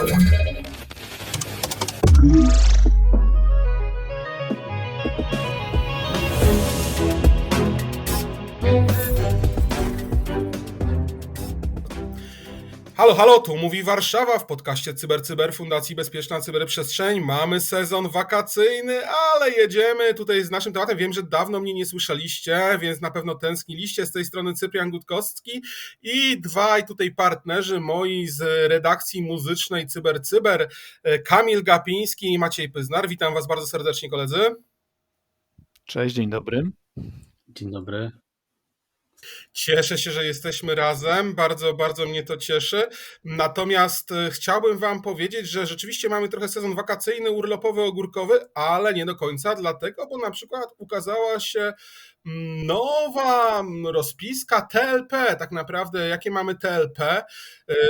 Paula. Halo, halo, tu mówi Warszawa w podcaście CyberCyber Cyber Fundacji Bezpieczna Cyberprzestrzeń. Mamy sezon wakacyjny, ale jedziemy tutaj z naszym tematem. Wiem, że dawno mnie nie słyszeliście, więc na pewno tęskniliście. Z tej strony Cyprian Gutkowski i dwaj tutaj partnerzy moi z redakcji muzycznej CyberCyber, Cyber, Kamil Gapiński i Maciej Pyznar. Witam was bardzo serdecznie, koledzy. Cześć, dzień dobry. Dzień dobry. Cieszę się, że jesteśmy razem. Bardzo, bardzo mnie to cieszy. Natomiast e, chciałbym Wam powiedzieć, że rzeczywiście mamy trochę sezon wakacyjny, urlopowy, ogórkowy, ale nie do końca, dlatego, bo na przykład ukazała się nowa rozpiska TLP, tak naprawdę, jakie mamy TLP, e,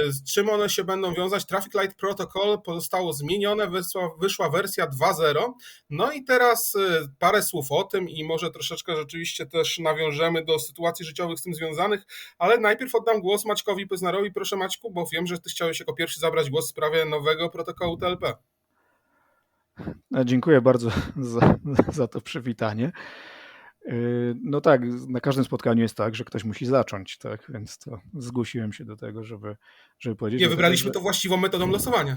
z czym one się będą wiązać. Traffic Light Protocol zostało zmienione, wyszła, wyszła wersja 2.0. No i teraz e, parę słów o tym i może troszeczkę rzeczywiście też nawiążemy do sytuacji życiowych z tym związanych, ale najpierw oddam głos Maćkowi Pyznarowi. Proszę Maćku, bo wiem, że ty chciałeś jako pierwszy zabrać głos w sprawie nowego protokołu TLP. No, dziękuję bardzo za, za to przywitanie. Yy, no tak, na każdym spotkaniu jest tak, że ktoś musi zacząć, tak, więc to zgłosiłem się do tego, żeby, żeby powiedzieć. Nie, wybraliśmy że, to właściwą metodą losowania.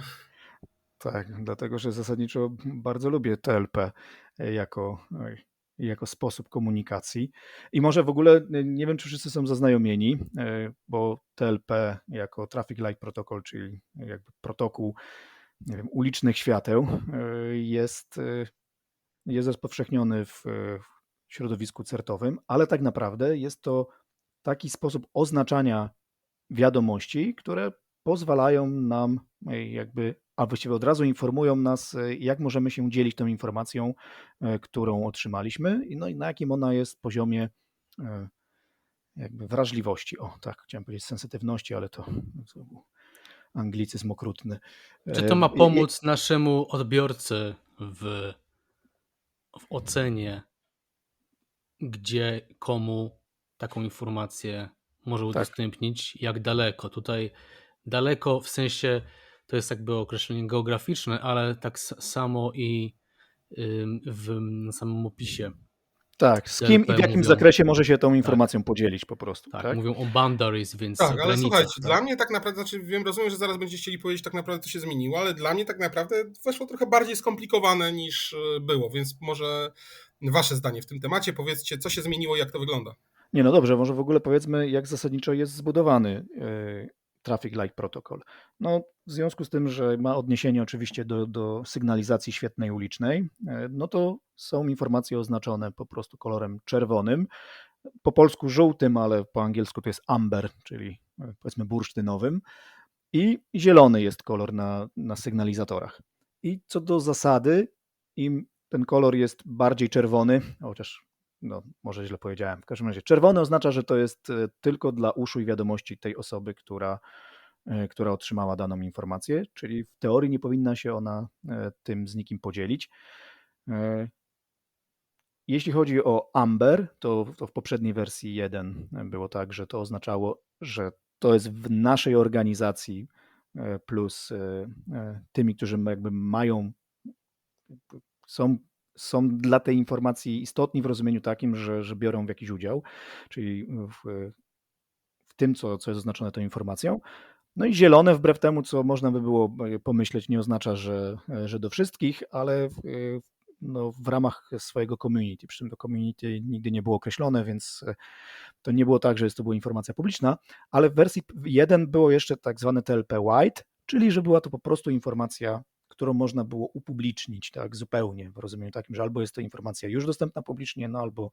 Tak, dlatego, że zasadniczo bardzo lubię TLP jako, jako sposób komunikacji. I może w ogóle nie wiem, czy wszyscy są zaznajomieni, bo TLP jako Traffic Light Protocol, czyli jakby protokół nie wiem, ulicznych świateł, jest, jest rozpowszechniony w środowisku certowym, ale tak naprawdę jest to taki sposób oznaczania wiadomości, które pozwalają nam jakby, a właściwie od razu informują nas, jak możemy się dzielić tą informacją, którą otrzymaliśmy, no i na jakim ona jest poziomie jakby wrażliwości. O, tak, chciałem powiedzieć sensitywności, ale to, anglicyzm okrutny. Czy to ma pomóc naszemu odbiorcy w, w ocenie, gdzie komu taką informację może udostępnić, tak. jak daleko? Tutaj daleko w sensie to jest jakby określenie geograficzne, ale tak samo i w samym opisie. Tak, z kim i w jakim mówią, zakresie może się tą informacją tak, podzielić po prostu. Tak, tak, mówią o boundaries, więc. Tak, ale słuchajcie, tak? dla mnie tak naprawdę, znaczy wiem, rozumiem, że zaraz będziecie chcieli powiedzieć tak naprawdę, co się zmieniło, ale dla mnie tak naprawdę weszło trochę bardziej skomplikowane niż e, było, więc może wasze zdanie w tym temacie, powiedzcie, co się zmieniło jak to wygląda. Nie, no dobrze, może w ogóle powiedzmy, jak zasadniczo jest zbudowany Traffic Light Protocol. No, w związku z tym, że ma odniesienie oczywiście do, do sygnalizacji świetnej ulicznej, no to są informacje oznaczone po prostu kolorem czerwonym, po polsku żółtym, ale po angielsku to jest amber, czyli powiedzmy bursztynowym i zielony jest kolor na, na sygnalizatorach. I co do zasady, im ten kolor jest bardziej czerwony, chociaż no, może źle powiedziałem. W każdym razie czerwony oznacza, że to jest tylko dla uszu i wiadomości tej osoby, która, która otrzymała daną informację, czyli w teorii nie powinna się ona tym z nikim podzielić. Jeśli chodzi o Amber, to, to w poprzedniej wersji 1 było tak, że to oznaczało, że to jest w naszej organizacji plus tymi, którzy jakby mają, są są dla tej informacji istotni w rozumieniu takim, że, że biorą w jakiś udział, czyli w, w tym, co, co jest oznaczone tą informacją. No i zielone, wbrew temu, co można by było pomyśleć, nie oznacza, że, że do wszystkich, ale w, no, w ramach swojego community. Przy czym to community nigdy nie było określone, więc to nie było tak, że jest to była informacja publiczna, ale w wersji 1 było jeszcze tak zwane TLP White, czyli że była to po prostu informacja którą można było upublicznić tak zupełnie w rozumieniu takim, że albo jest to informacja już dostępna publicznie, no albo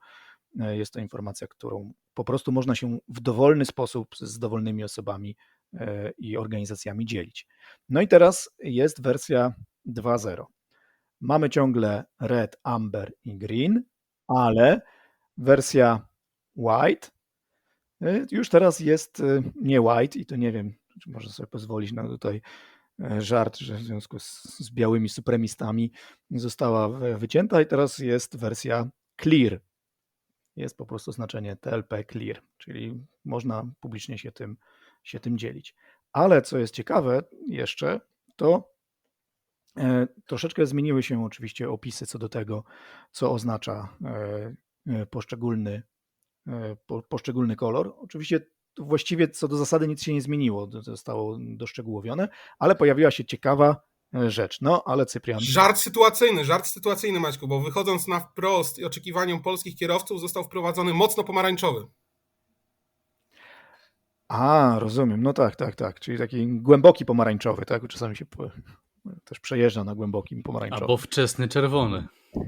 e, jest to informacja, którą po prostu można się w dowolny sposób z dowolnymi osobami e, i organizacjami dzielić. No i teraz jest wersja 2.0. Mamy ciągle red, amber i green, ale wersja white e, już teraz jest nie white i to nie wiem, można sobie pozwolić na tutaj żart, że w związku z, z białymi supremistami została wycięta i teraz jest wersja clear. Jest po prostu znaczenie TLP clear, czyli można publicznie się tym, się tym dzielić. Ale co jest ciekawe jeszcze, to e, troszeczkę zmieniły się oczywiście opisy co do tego, co oznacza e, e, poszczególny, po, poszczególny kolor. Oczywiście właściwie co do zasady nic się nie zmieniło, to zostało doszczegółowione, ale pojawiła się ciekawa e, rzecz. No, ale Cyprian. Żart sytuacyjny, żart sytuacyjny Maćku, bo wychodząc na wprost i oczekiwaniom polskich kierowców został wprowadzony mocno pomarańczowy. A, rozumiem. No tak, tak, tak. Czyli taki głęboki pomarańczowy, tak? Czasami się po, też przejeżdża na głębokim pomarańczowym. Albo wczesny czerwony.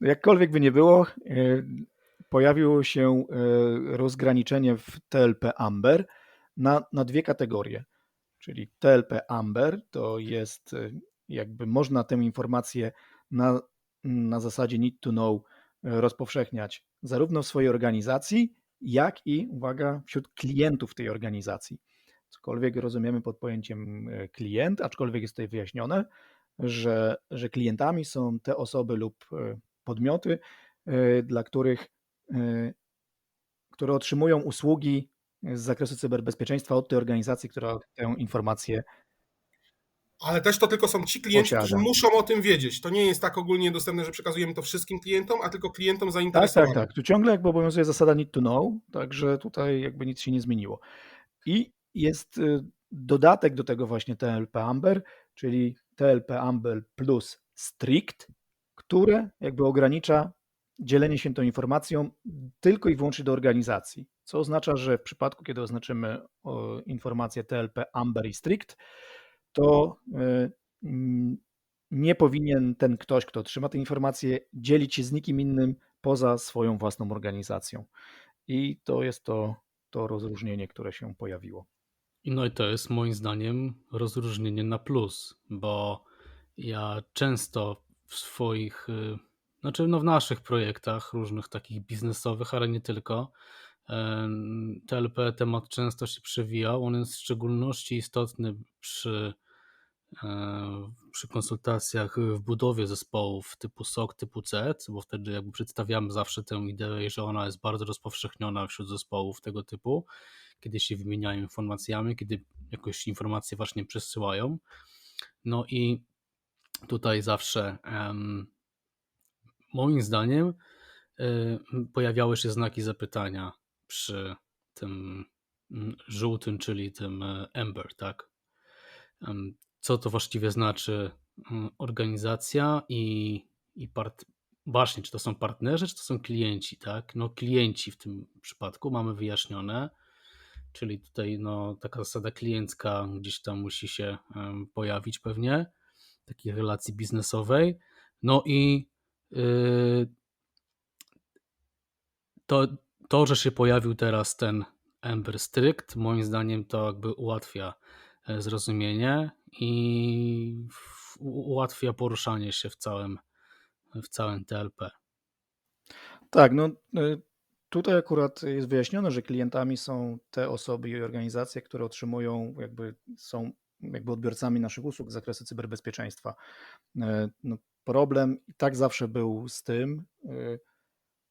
Jakkolwiek by nie było, e, pojawiło się e, rozgraniczenie w TLP Amber na, na dwie kategorie. Czyli TLP Amber to jest e, jakby można tę informację na, na zasadzie need to know e, rozpowszechniać zarówno w swojej organizacji, jak i, uwaga, wśród klientów tej organizacji. Cokolwiek rozumiemy pod pojęciem klient, aczkolwiek jest tutaj wyjaśnione, że, że klientami są te osoby lub podmioty, dla których, które otrzymują usługi z zakresu cyberbezpieczeństwa od tej organizacji, która tę informację Ale też to tylko są ci klienci, Posiada. którzy muszą o tym wiedzieć. To nie jest tak ogólnie dostępne, że przekazujemy to wszystkim klientom, a tylko klientom Tak, zainteresowanym. tak, tak. Tu ciągle jakby obowiązuje zasada need to know, także tutaj jakby nic się nie zmieniło. I jest y, dodatek do tego właśnie TLP Amber, czyli TLP Amber plus strict, które jakby ogranicza dzielenie się tą informacją tylko i wyłącznie do organizacji. Co oznacza, że w przypadku, kiedy oznaczymy informację TLP Amber i strict, to y, mm, nie powinien ten ktoś, kto otrzyma tę informację, dzielić się z nikim innym poza swoją własną organizacją. I to jest to, to rozróżnienie, które się pojawiło. No i to jest moim zdaniem rozróżnienie na plus, bo ja często w swoich, y, znaczy no w naszych projektach różnych takich biznesowych, ale nie tylko, TLP temat często się przewijał. On jest w szczególności istotny przy, e, przy konsultacjach w budowie zespołów typu SOC, typu CET, bo wtedy jakby przedstawiamy zawsze tę ideę, że ona jest bardzo rozpowszechniona wśród zespołów tego typu kiedy się wymieniają informacjami, kiedy jakąś informacje właśnie przesyłają. No i tutaj zawsze em, moim zdaniem y, pojawiały się znaki zapytania przy tym żółtym, czyli tym Ember, tak? Co to właściwie znaczy organizacja i, i part, właśnie, czy to są partnerzy, czy to są klienci, tak? No klienci w tym przypadku mamy wyjaśnione, czyli tutaj no, taka zasada kliencka gdzieś tam musi się pojawić pewnie, takiej relacji biznesowej. No i to, to, że się pojawił teraz ten Ember Strict, moim zdaniem to jakby ułatwia e, zrozumienie i ułatwia poruszanie się w całym, w całym TLP. Tak, no y, tutaj akurat jest wyjaśnione, że klientami są te osoby i organizacje, które otrzymują, jakby są jakby odbiorcami naszych usług z zakresu cyberbezpieczeństwa. Y, No, problem i tak zawsze był z tym, y,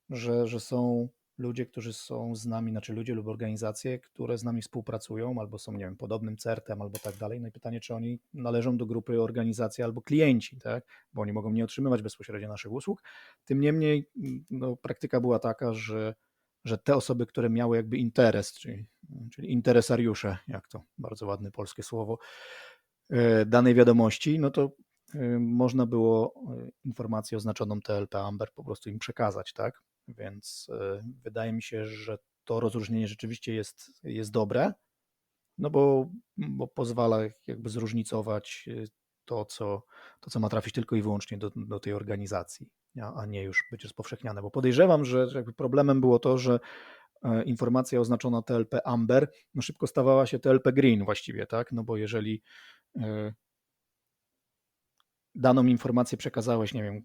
że, że są ludzie, którzy są z nami, znaczy ludzie lub organizacje, które z nami współpracują albo są, nie wiem, podobnym CERT-em albo tak dalej. No i pytanie, czy oni należą do grupy organizacji albo klienci, tak? Bo oni mogą nie otrzymywać bezpośrednio naszych usług. Tym niemniej mm, no, praktyka była taka, że, że te osoby, które miały jakby interes, czyli, czyli interesariusze, jak to bardzo ładne polskie słowo, e, danej wiadomości, no to można było e, informację oznaczoną TLP Amber po prostu im przekazać, tak? Więc e, wydaje mi się, że to rozróżnienie rzeczywiście jest, jest dobre, no bo, bo pozwala jakby zróżnicować to co, to, co ma trafić tylko i wyłącznie do, do tej organizacji, a a nie już być rozpowszechniane. Bo podejrzewam, że jakby problemem było to, że e, informacja oznaczona TLP Amber no szybko stawała się TLP Green właściwie, tak? No bo jeżeli e, daną informację przekazałeś, nie wiem,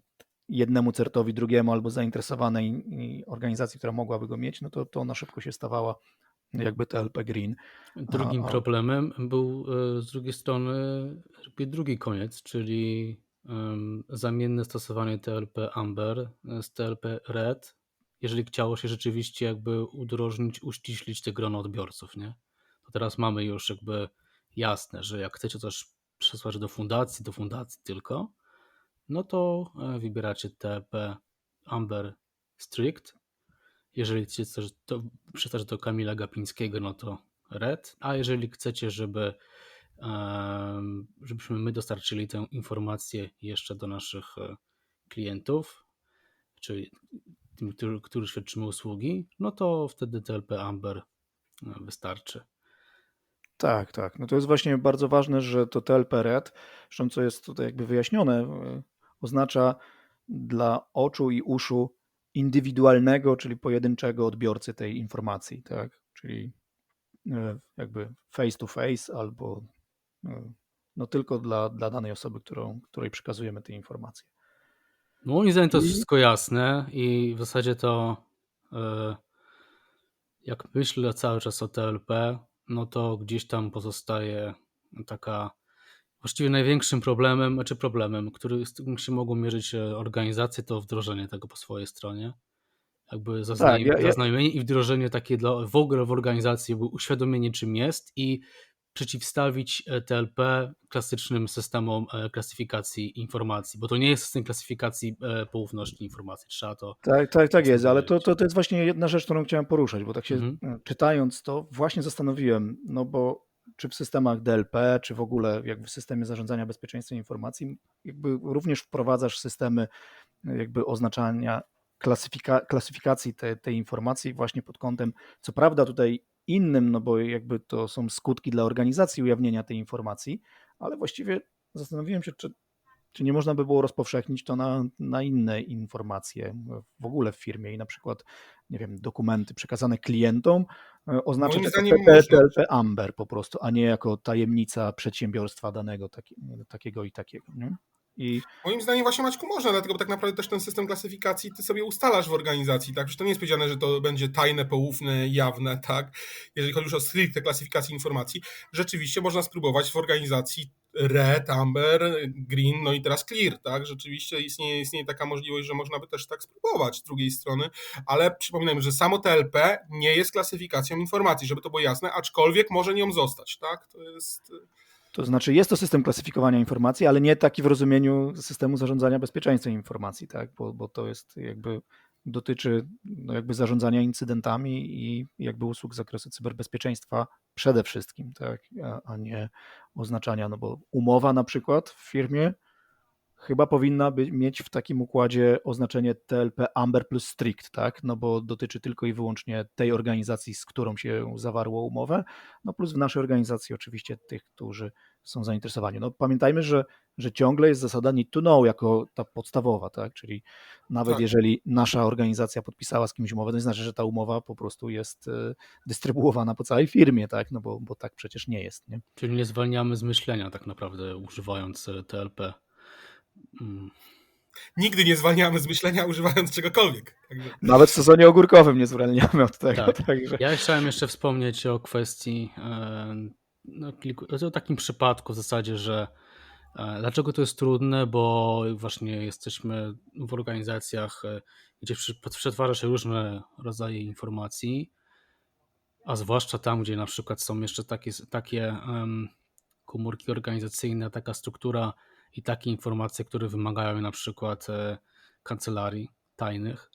jednemu certowi, drugiemu albo zainteresowanej organizacji, która mogłaby go mieć, no to, to ona szybko się stawała jakby TLP Green. Drugim A- a- problemem był e, z drugiej strony drugi koniec, czyli zamienne stosowanie TLP Amber e, z TLP Red, jeżeli chciało się rzeczywiście jakby udrożnić, uściślić te grono odbiorców, nie? To teraz mamy już jakby jasne, że jak chcecie coś przesłać do fundacji, do fundacji tylko, no to e, wybieracie TP Amber Strict. Jeżeli chcecie to, przesłać do Kamila Gapińskiego, no to Red. A jeżeli chcecie, żeby żebyśmy my dostarczyli tę informację jeszcze do naszych e, klientów, czyli tym, którzy świadczymy usługi, no to wtedy TLP Amber e, wystarczy. Tak, tak. No to jest właśnie bardzo ważne, że to TLP Red, zresztą co jest tutaj jakby wyjaśnione, e, oznacza dla oczu i uszu indywidualnego, czyli pojedynczego odbiorcy tej informacji, tak? Czyli e, jakby face to face albo e, no tylko dla, dla danej osoby, którą, której przekazujemy te informacje. Moim zdaniem to jest wszystko jasne i w zasadzie to jak myślę cały czas o TLP, no to gdzieś tam pozostaje taka właściwie największym problemem, znaczy problemem, który, z którym się mogą mierzyć e, organizacje, to wdrożenie tego po swojej stronie. Jakby zaznajomienie, Tak, ja- ja- i wdrożenie takie dla, w ogóle w organizacji, uświadomienie czym jest i przeciwstawić e, TLP klasycznym systemom e, klasyfikacji informacji, bo to nie jest system klasyfikacji e, poufności informacji, trzeba to Tak, tak, tak jest, ale to, to, to jest właśnie jedna rzecz, którą chciałem poruszać, bo tak się Mhm. e, czytając to właśnie zastanowiłem, no bo czy w systemach DLP, czy w ogóle jakby w systemie zarządzania bezpieczeństwem informacji, jakby również wprowadzasz systemy jakby oznaczania klasyfika, klasyfikacji te, tej informacji właśnie pod kątem, co prawda tutaj innym, no bo jakby to są skutki dla organizacji ujawnienia tej informacji, ale właściwie zastanowiłem się, czy czy nie można by było rozpowszechnić to na, na inne informacje w ogóle w firmie i na przykład, nie wiem, dokumenty przekazane klientom e, oznaczać jako zdaniem TP, można. TLP Amber po prostu, a nie jako tajemnica przedsiębiorstwa danego taki, takiego i takiego. Nie? I Moim zdaniem właśnie Maćku można, dlatego tak naprawdę też ten system klasyfikacji ty sobie ustalasz w organizacji, tak? Przecież to nie jest powiedziane, że to będzie tajne, poufne, jawne, tak? Jeżeli chodzi już o stricte klasyfikację informacji, rzeczywiście można spróbować w organizacji Red, Amber, Green, no i teraz Clear, tak? Rzeczywiście istnieje, istnieje taka możliwość, że można by też tak spróbować z drugiej strony, ale przypominam, że samo TLP nie jest klasyfikacją informacji, żeby to było jasne, aczkolwiek może nią zostać, tak? To jest... to znaczy jest to system klasyfikowania informacji, ale nie taki w rozumieniu systemu zarządzania bezpieczeństwem informacji, tak? bo, bo to jest jakby dotyczy no jakby zarządzania incydentami i jakby usług z zakresu cyberbezpieczeństwa przede wszystkim, tak, a, a nie oznaczania, no bo umowa na przykład w firmie chyba powinna by, mieć w takim układzie oznaczenie TLP Amber plus Strict, tak, no bo dotyczy tylko i wyłącznie tej organizacji, z którą się zawarło umowę, no plus w naszej organizacji oczywiście tych, którzy są zainteresowani. No pamiętajmy, że, że ciągle jest zasada need to know jako ta podstawowa, tak, czyli nawet Tak. jeżeli nasza organizacja podpisała z kimś umowę, to nie znaczy, że ta umowa po prostu jest e, dystrybuowana po całej firmie, tak, no bo, bo tak przecież nie jest, nie? Czyli nie zwalniamy z myślenia tak naprawdę używając TLP. Mm. Nigdy nie zwalniamy z myślenia używając czegokolwiek. Także... Nawet w sezonie ogórkowym nie zwalniamy od tego, Tak. także... Ja chciałem jeszcze wspomnieć o kwestii, e, no, kilku, o takim przypadku w zasadzie, że e, dlaczego to jest trudne, bo właśnie jesteśmy w organizacjach, e, gdzie przetwarza się różne rodzaje informacji, a zwłaszcza tam, gdzie na przykład są jeszcze takie, takie komórki organizacyjne, taka struktura i takie informacje, które wymagają na przykład e, kancelarii tajnych,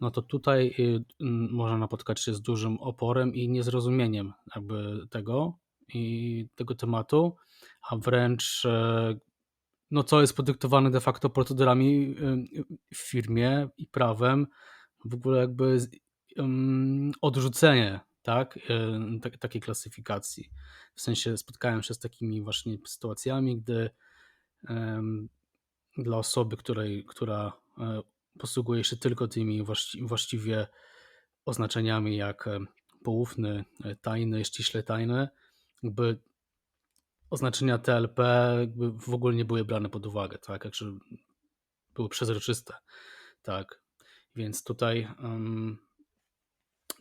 no to tutaj y, można napotkać się z dużym oporem i niezrozumieniem jakby tego i tego tematu, a wręcz e, no co jest podyktowane de facto procedurami y, w firmie i prawem, w ogóle jakby odrzucenie tak, y, tak, takiej klasyfikacji. W sensie spotkałem się z takimi właśnie sytuacjami, gdy dla osoby, której, która e, posługuje się tylko tymi właści, właściwie oznaczeniami jak poufny, e, tajny, ściśle tajny, jakby oznaczenia TLP jakby w ogóle nie były brane pod uwagę, tak, jakże były przezroczyste, tak, więc tutaj em,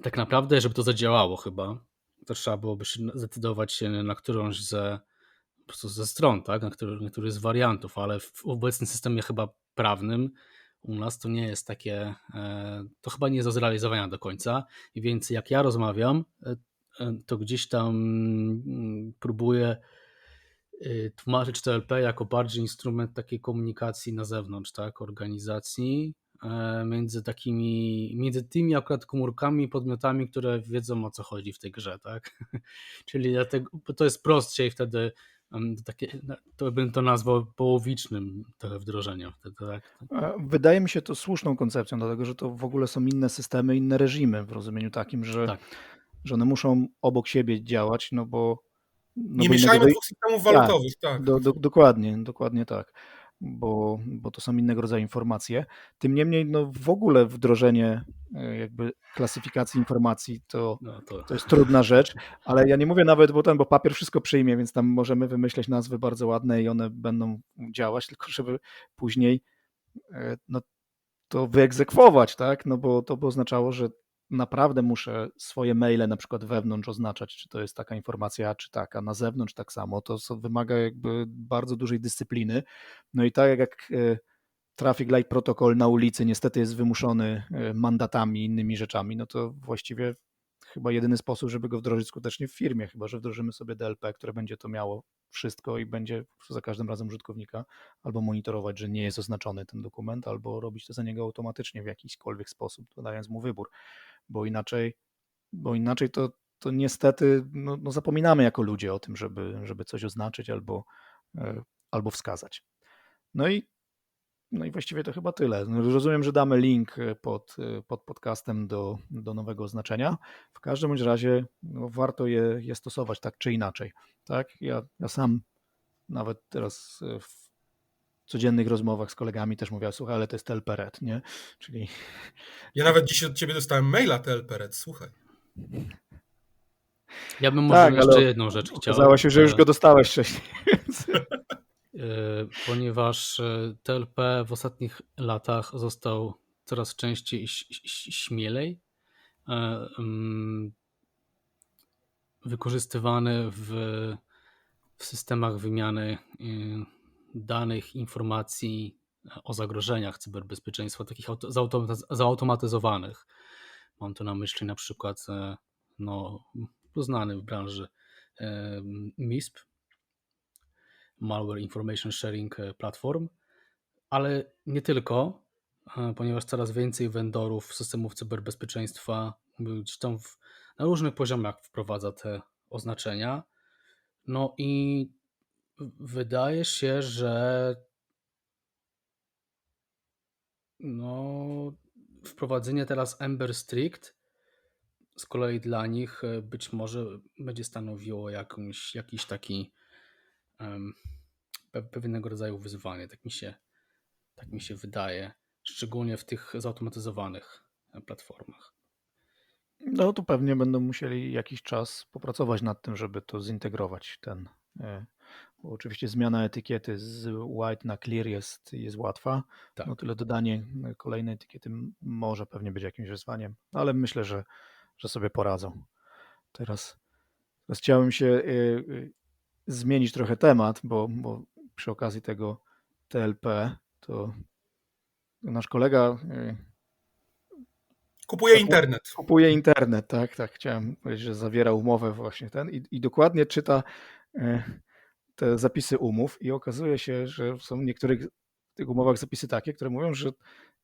tak naprawdę, żeby to zadziałało chyba, to trzeba byłoby się zdecydować się na którąś ze po prostu ze stron, tak? na który, na któryś z wariantów, ale w obecnym systemie chyba prawnym u nas to nie jest takie, e, to chyba nie jest do zrealizowania do końca. Więc jak ja rozmawiam, e, e, to gdzieś tam mm, próbuje y, tłumaczyć TLP jako bardziej instrument takiej komunikacji na zewnątrz, tak, organizacji, między takimi, między tymi akurat komórkami i podmiotami, które wiedzą o co chodzi w tej grze, tak. Czyli dlatego, to jest prostsze i wtedy takie, to bym to nazwał połowicznym trochę wdrożeniem wtedy, tak. Wydaje mi się to słuszną koncepcją, dlatego że to w ogóle są inne systemy, inne reżimy w rozumieniu takim, że, Tak. że one muszą obok siebie działać, no bo. No Nie bo mieszajmy innego- dwóch systemów walutowych, tak. Do, do, dokładnie, dokładnie tak, bo, bo to są innego rodzaju informacje. Tym niemniej, no w ogóle wdrożenie e, jakby klasyfikacji informacji to, No to, to jest trudna rzecz, ale ja nie mówię nawet, bo ten, bo papier wszystko przyjmie, więc tam możemy wymyśleć nazwy bardzo ładne i one będą działać, tylko żeby później e, no, to wyegzekwować, tak? No bo to by oznaczało, że naprawdę muszę swoje maile na przykład wewnątrz oznaczać, czy to jest taka informacja, czy taka, na zewnątrz tak samo. To wymaga jakby bardzo dużej dyscypliny. No i tak jak e, Traffic Light Protocol na ulicy niestety jest wymuszony e, mandatami i innymi rzeczami, no to właściwie chyba jedyny sposób, żeby go wdrożyć skutecznie w firmie, chyba że wdrożymy sobie DLP, które będzie to miało wszystko i będzie za każdym razem użytkownika albo monitorować, że nie jest oznaczony ten dokument, albo robić to za niego automatycznie w jakiśkolwiek sposób, dając mu wybór, bo inaczej, bo inaczej to, to niestety no, no zapominamy jako ludzie o tym, żeby, żeby coś oznaczyć albo, e, albo wskazać. No i no i właściwie to chyba tyle. No, Rozumiem, że damy link e, pod, e, pod podcastem do, do nowego oznaczenia. W każdym razie no, warto je, je stosować tak czy inaczej. Tak? Ja, ja sam nawet teraz w codziennych rozmowach z kolegami też mówię, słuchaj, ale to jest Telperet, nie? Czyli Ja nawet dzisiaj od ciebie dostałem maila TLPRED, słuchaj. ja bym może Tak, jeszcze jedną rzecz chciał. okazało się, że już e, go dostałeś wcześniej. E, ponieważ e, TLP w ostatnich latach został coraz częściej śmielej e, mm, wykorzystywany w, w systemach wymiany e, danych, informacji o zagrożeniach cyberbezpieczeństwa, takich zautomatyzowanych. Mam tu na myśli na przykład e, no, poznany w branży e, MISP, Malware Information Sharing e, Platform, ale nie tylko, e, ponieważ coraz więcej vendorów systemów cyberbezpieczeństwa gdzieś tam w, na różnych poziomach wprowadza te oznaczenia. No i wydaje się, że no, wprowadzenie teraz Ember Strict z kolei dla nich e, być może będzie stanowiło jakąś, jakiś taki pe- pewnego rodzaju wyzwanie, tak mi się, tak mi się wydaje, szczególnie w tych zautomatyzowanych e, platformach. No to pewnie będą musieli jakiś czas popracować nad tym, żeby to zintegrować ten. Bo oczywiście zmiana etykiety z white na clear jest, jest łatwa. Tak. No tyle dodanie kolejnej etykiety może pewnie być jakimś wyzwaniem, ale myślę, że, że sobie poradzą. Teraz, teraz chciałem się e, e, zmienić trochę temat, bo, bo przy okazji tego TLP to nasz kolega e, Kupuję internet. kupuje internet, tak, tak. Chciałem powiedzieć, że zawiera umowę właśnie ten i, i dokładnie czyta e, te zapisy umów i okazuje się, że są w niektórych tych umowach zapisy takie, które mówią, że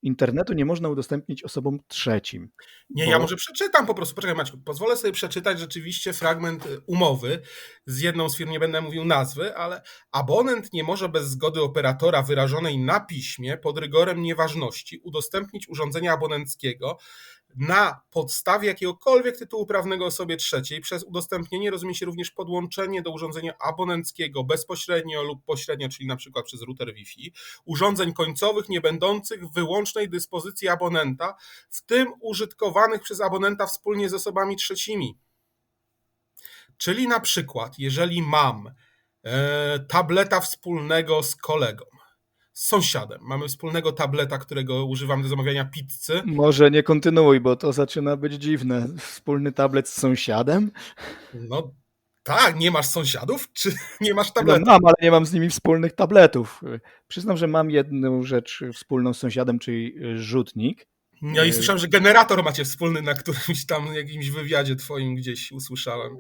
internetu nie można udostępnić osobom trzecim. Nie, Bo- ja może przeczytam po prostu. Poczekaj pozwolę sobie przeczytać rzeczywiście fragment y, umowy z jedną z firm, nie będę mówił nazwy, ale abonent nie może bez zgody operatora wyrażonej na piśmie pod rygorem nieważności udostępnić urządzenia abonenckiego na podstawie jakiegokolwiek tytułu prawnego osobie trzeciej. Przez udostępnienie rozumie się również podłączenie do urządzenia abonenckiego bezpośrednio lub pośrednio, czyli na przykład przez router Wi-Fi, urządzeń końcowych nie będących w wyłącznej dyspozycji abonenta, w tym użytkowanych przez abonenta wspólnie z osobami trzecimi. Czyli na przykład, jeżeli mam e, tableta wspólnego z kolegą, z sąsiadem, mamy wspólnego tableta, którego używam do zamawiania pizzy, Może nie kontynuuj, bo to zaczyna być dziwne. Wspólny tablet z sąsiadem? no tak, nie masz sąsiadów, czy nie masz No tableta? mam, ale nie mam z nimi wspólnych tabletów. Przyznam, że mam jedną rzecz wspólną z sąsiadem, czyli rzutnik. Ja i słyszałem, że generator macie wspólny na którymś tam jakimś wywiadzie twoim gdzieś usłyszałem.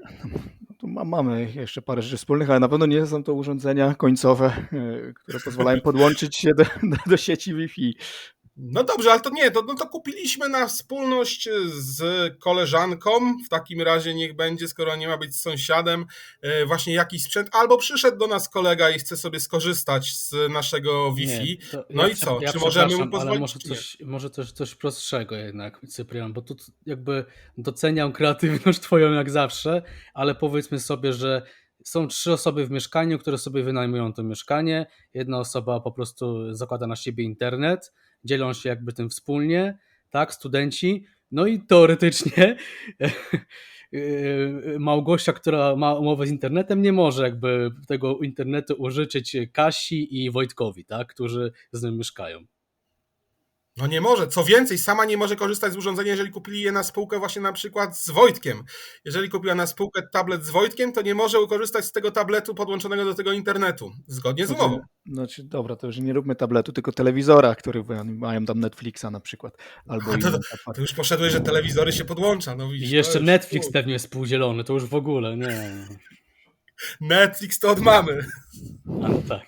Mamy jeszcze parę rzeczy wspólnych, ale na pewno nie są to urządzenia końcowe, e, które pozwalają podłączyć się do, do sieci Wi-Fi. No dobrze, ale to nie, to, no to kupiliśmy na wspólność z koleżanką. W takim razie niech będzie, skoro nie ma być z sąsiadem, e, właśnie jakiś sprzęt. Albo przyszedł do nas kolega i chce sobie skorzystać z naszego Wi-Fi. Nie, No i prze- co? Czy możemy mu pozwolić, może coś, może coś, coś prostszego jednak, Cyprian, bo tu jakby doceniam kreatywność twoją jak zawsze, ale powiedzmy sobie, że są trzy osoby w mieszkaniu, które sobie wynajmują to mieszkanie. Jedna osoba po prostu zakłada na siebie internet, dzielą się jakby tym wspólnie, tak, studenci. No i teoretycznie yy, Małgosia, która ma umowę z internetem, nie może jakby tego internetu użyczyć Kasi i Wojtkowi, tak, którzy z nim mieszkają. No nie może. Co więcej, sama nie może korzystać z urządzenia, jeżeli kupili je na spółkę właśnie na przykład z Wojtkiem. Jeżeli kupiła na spółkę tablet z Wojtkiem, to nie może korzystać z tego tabletu podłączonego do tego internetu, zgodnie z umową. Znaczy, dobra, to już nie róbmy tabletu, tylko telewizora, który mają tam Netflixa na przykład. Albo A to- To już poszedłeś, że telewizory się podłącza. No I widzisz, jeszcze to już- Netflix pewnie jest współdzielony, to już w ogóle, nie. Netflix to od mamy. Ale tak.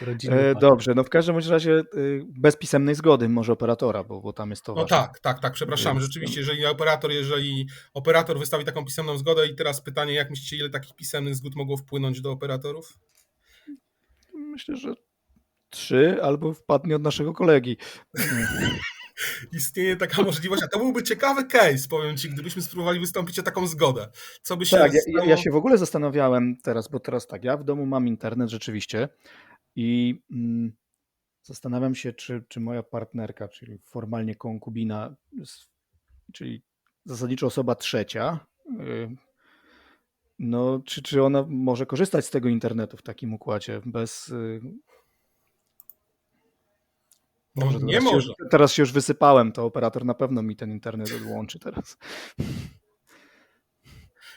Rodzinny E, dobrze, no w każdym razie y, bez pisemnej zgody może operatora, bo, bo tam jest to No tak, tak, tak, przepraszam. Rzeczywiście, jeżeli operator, jeżeli operator wystawi taką pisemną zgodę i teraz pytanie, jak myślicie, ile takich pisemnych zgód mogło wpłynąć do operatorów? Myślę, że trzy albo wpadnie od naszego kolegi. Istnieje taka możliwość, a to byłby ciekawy case, powiem ci, gdybyśmy spróbowali wystąpić o taką zgodę. Co by się Tak, stało? ja- ja się w ogóle zastanawiałem teraz, bo teraz tak, ja w domu mam internet rzeczywiście i mm, zastanawiam się, czy, czy moja partnerka, czyli formalnie konkubina, czyli zasadniczo osoba trzecia, y, no, czy, czy ona może korzystać z tego internetu w takim układzie bez. y, No, nie teraz się może. Już, teraz się już wysypałem, to operator na pewno mi ten internet odłączy teraz.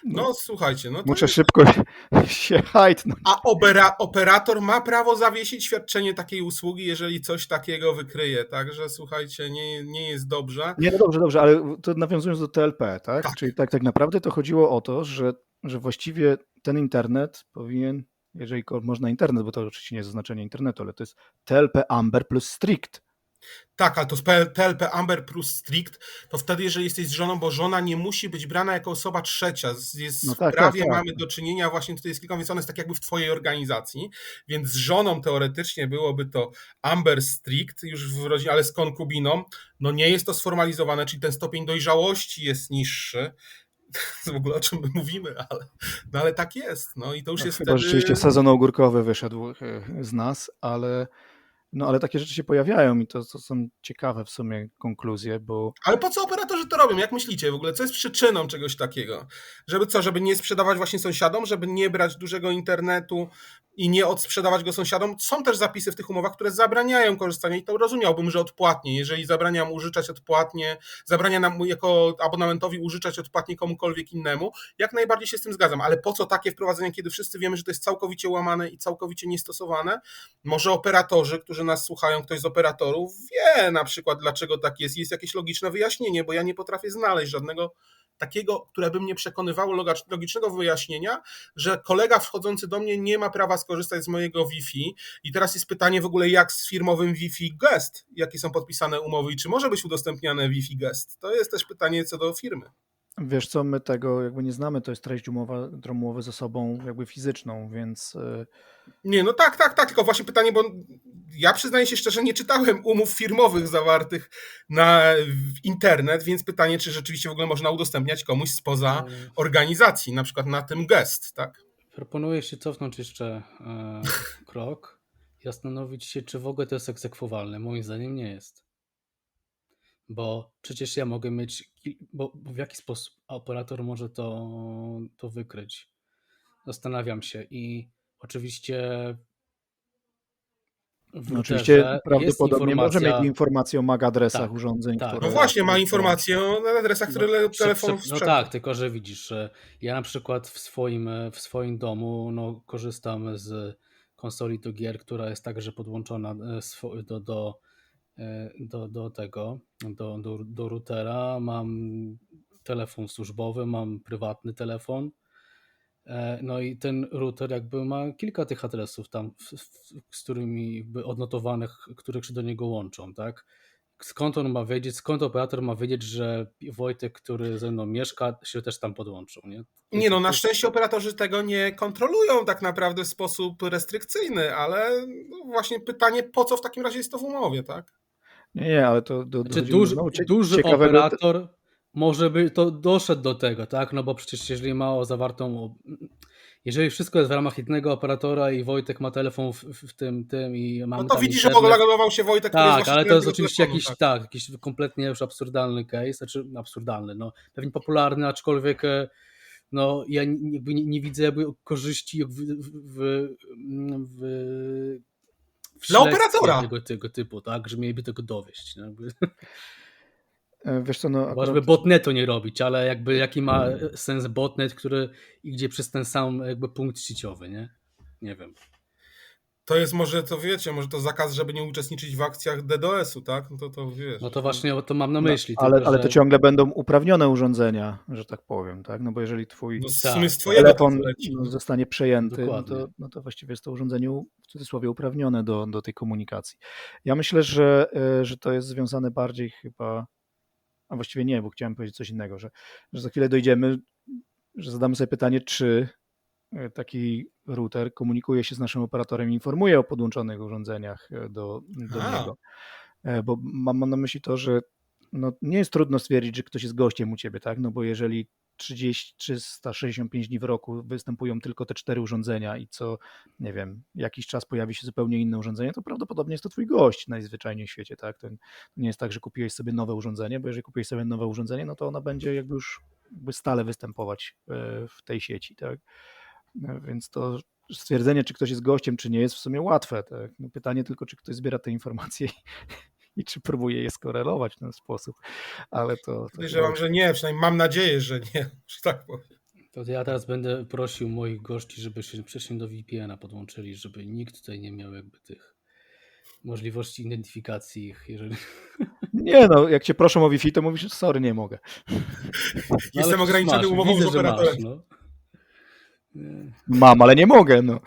No słuchajcie, no to Muszę szybko się hajtnąć. A opera, operator ma prawo zawiesić świadczenie takiej usługi, jeżeli coś takiego wykryje. Także słuchajcie, nie, nie jest dobrze. Nie, no dobrze, dobrze, ale to nawiązując do TLP, tak? Tak. Czyli tak, tak naprawdę to chodziło o to, że, że właściwie ten internet powinien, jeżeli można internet, bo to oczywiście nie jest zaznaczenie internetu, ale to jest TLP Amber plus Strict. Tak, ale to z TLP Amber plus Strict, to wtedy, jeżeli jesteś z żoną, bo żona nie musi być brana jako osoba trzecia. Jest No w tak, prawie tak, tak. mamy do czynienia właśnie tutaj z kilkoma, więc ona jest tak jakby w twojej organizacji, więc z żoną teoretycznie byłoby to Amber Strict już w rodzinie, ale z konkubiną, no nie jest to sformalizowane, czyli ten stopień dojrzałości jest niższy. W ogóle o czym my mówimy, ale, no ale tak jest. No i to już No, jest chyba wtedy... rzeczywiście sezon ogórkowy wyszedł e, z nas, ale, no, ale takie rzeczy się pojawiają i to, to są ciekawe w sumie konkluzje, bo Ale po co operatorzy to robią? Jak myślicie w ogóle? Co jest przyczyną czegoś takiego? Żeby co, żeby nie sprzedawać właśnie sąsiadom, żeby nie brać dużego internetu i nie odsprzedawać go sąsiadom? Są też zapisy w tych umowach, które zabraniają korzystania i to rozumiałbym, że odpłatnie. Jeżeli zabraniam użyczać odpłatnie, zabrania nam jako abonamentowi użyczać odpłatnie komukolwiek innemu, jak najbardziej się z tym zgadzam. Ale po co takie wprowadzenie, kiedy wszyscy wiemy, że to jest całkowicie łamane i całkowicie niestosowane? Może operatorzy, którzy nas słuchają, ktoś z operatorów wie na przykład, dlaczego tak jest. Jest jakieś logiczne wyjaśnienie, bo ja nie potrafię znaleźć żadnego takiego, które by mnie przekonywało logicznego wyjaśnienia, że kolega wchodzący do mnie nie ma prawa skorzystać z mojego Wi-Fi. I teraz jest pytanie w ogóle, jak z firmowym Wi-Fi Guest, jakie są podpisane umowy i czy może być udostępniane Wi-Fi Guest? To jest też pytanie co do firmy. Wiesz co, my tego jakby nie znamy, to jest treść umowa, umowy ze sobą jakby fizyczną, więc e, Nie, no tak, tak, tak, tylko właśnie pytanie, bo ja przyznaję się szczerze, nie czytałem umów firmowych zawartych na internet, więc pytanie, czy rzeczywiście w ogóle można udostępniać komuś spoza E, organizacji, na przykład na tym gest, tak? Proponuję się cofnąć jeszcze e, krok i zastanowić się, czy w ogóle to jest egzekwowalne. Moim zdaniem nie jest. Bo przecież ja mogę mieć. Bo, bo w jaki sposób operator może to, to wykryć? Zastanawiam się i oczywiście. W no, oczywiście prawdopodobnie może informacja- mieć informację o MAC adresach Tak, urządzeń, tak. które... No właśnie, ma informację o adresach, które No, prze- No sprzeda. tak, tylko że widzisz, że ja na przykład w swoim, w swoim domu no, korzystam z konsoli do gier, która jest także podłączona e, do, do, do, do tego, do, do, do routera. Mam telefon służbowy, mam prywatny telefon E, No i ten router jakby ma kilka tych adresów tam, z którymi jakby odnotowanych, których się do niego łączą, tak? Skąd on ma wiedzieć, skąd operator ma wiedzieć, że Wojtek, który ze mną mieszka, się też tam podłączył, nie? Nie no, na szczęście operatorzy tego nie kontrolują tak naprawdę w sposób restrykcyjny, ale no właśnie pytanie, po co w takim razie jest to w umowie, tak? Nie, nie, ale to do, Znaczy, duży, cie- duży ciekawego- operator może by to doszedł do tego, tak? No bo przecież jeżeli ma o zawartą. Jeżeli wszystko jest w ramach jednego operatora i Wojtek ma telefon w, w tym, tym i mamy No to widzisz, że internet, logował się Wojtek, Tak, ale to jest oczywiście telefonu, jakiś, tak. tak, jakiś kompletnie już absurdalny case, znaczy absurdalny, no pewnie popularny, aczkolwiek e, no ja nie- jakby nie, nie widzę jakby korzyści w, w, w, w Dla operatora. Tego, tego typu, tak, że mieliby tego dowieść. No, jakby, E, Wiesz co, no akurat, żeby botnetu nie robić, ale jakby jaki ma sens botnet, który idzie przez ten sam jakby punkt sieciowy, nie? Nie wiem. To jest może, to wiecie, może to zakaz, żeby nie uczestniczyć w akcjach DDoS-u, tak? No to, to wiesz. No to właśnie o to mam na no, myśli. ale, tylko, ale że... to ciągle będą uprawnione urządzenia, że tak powiem, tak? No bo jeżeli twój No Tak, tak. telefon to no, zostanie przejęty, no to, no to właściwie jest to urządzenie w cudzysłowie uprawnione do, do tej komunikacji. Ja myślę, że, e, że to jest związane bardziej chyba, a właściwie nie, bo chciałem powiedzieć coś innego, że, że za chwilę dojdziemy, że zadamy sobie pytanie, czy taki router komunikuje się z naszym operatorem i informuje o podłączonych urządzeniach e, do, do A. niego. E, Bo mam, na myśli to, że no, nie jest trudno stwierdzić, że ktoś jest gościem u ciebie, tak? No bo jeżeli 30, 365 dni w roku występują tylko te cztery urządzenia i co, nie wiem, jakiś czas pojawi się zupełnie inne urządzenie, to prawdopodobnie jest to twój gość najzwyczajniej w świecie, tak? To nie jest tak, że kupiłeś sobie nowe urządzenie, bo jeżeli kupiłeś sobie nowe urządzenie, no to ono będzie jakby już jakby stale występować e, w tej sieci, tak? Więc to stwierdzenie, czy ktoś jest gościem, czy nie, jest w sumie łatwe. Tak? No pytanie tylko, czy ktoś zbiera te informacje i czy próbuje je skorelować w ten sposób. Ale to. to Podejrzewam, że nie, przynajmniej mam nadzieję, że nie, że tak powiem. To ja teraz będę prosił moich gości, żeby się wcześniej do VPN-a podłączyli, żeby nikt tutaj nie miał jakby tych możliwości identyfikacji ich, jeżeli... Nie, no, jak cię proszą o Wi-Fi, to mówisz, sorry, nie mogę. No, Jestem ograniczony umową z że masz, operatorem. no. Mam, ale nie mogę. No.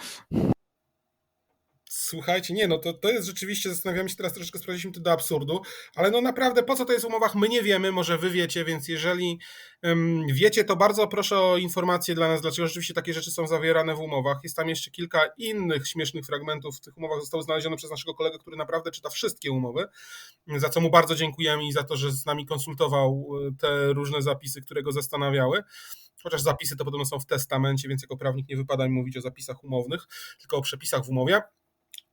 Słuchajcie, nie, no to, to jest rzeczywiście, zastanawiamy się teraz troszeczkę, sprawdziliśmy to do absurdu, ale no naprawdę, po co to jest w umowach, my nie wiemy, może wy wiecie, więc jeżeli um, wiecie, to bardzo proszę o informacje dla nas, dlaczego rzeczywiście takie rzeczy są zawierane w umowach. Jest tam jeszcze kilka innych śmiesznych fragmentów w tych umowach, zostały znalezione przez naszego kolegę, który naprawdę czyta wszystkie umowy, za co mu bardzo dziękujemy i za to, że z nami konsultował e, te różne zapisy, które go zastanawiały. Chociaż zapisy to podobno są w testamencie, więc jako prawnik nie wypada mi mówić o zapisach umownych, tylko o przepisach w umowie.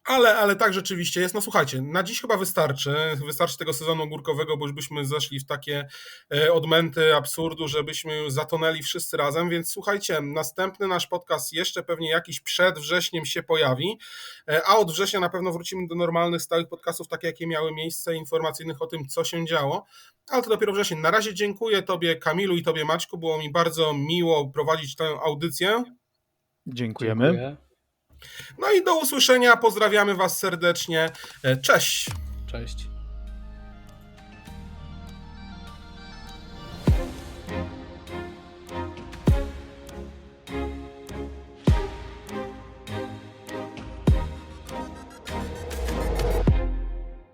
Ale, ale tak rzeczywiście jest. No słuchajcie, na dziś chyba wystarczy. Wystarczy tego sezonu ogórkowego, bo już byśmy zeszli w takie e, odmęty absurdu, żebyśmy już zatonęli wszyscy razem. Więc słuchajcie, następny nasz podcast jeszcze pewnie jakiś przed wrześniem się pojawi, e, a od września na pewno wrócimy do normalnych, stałych podcastów, takie jakie miały miejsce, informacyjnych o tym, co się działo. Ale to dopiero wrzesień. Na razie dziękuję Tobie, Kamilu, i Tobie, Maćku. Było mi bardzo miło prowadzić tę audycję. Dziękujemy. Dziękuję. No i do usłyszenia. Pozdrawiamy Was serdecznie. E, Cześć. Cześć.